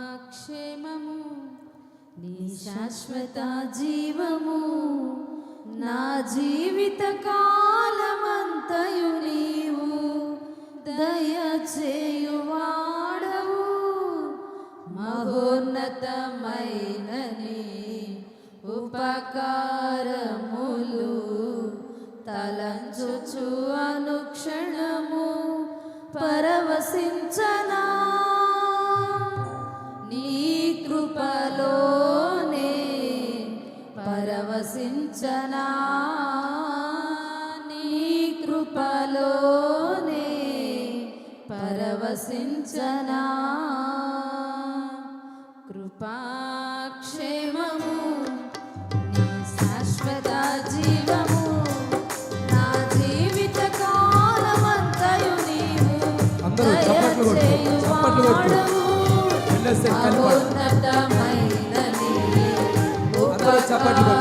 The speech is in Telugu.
కృపాక్షేమము నీ శాశ్వత జీవము నా జీవిత కాలమంతయు నీవు. దయచేయువాడవు మహోన్నతమైనని ఉపకారములు తలంచుచు అనుక్షణము పరవశించ పరవశించనా నీ కృపలోనే పరవశించనా. కృపాక్షేమము నీ శాశ్వత జీవము నా జీవిత కాలమంతయు నీవు చప్పట్లు కొట్టు, చప్పట్లు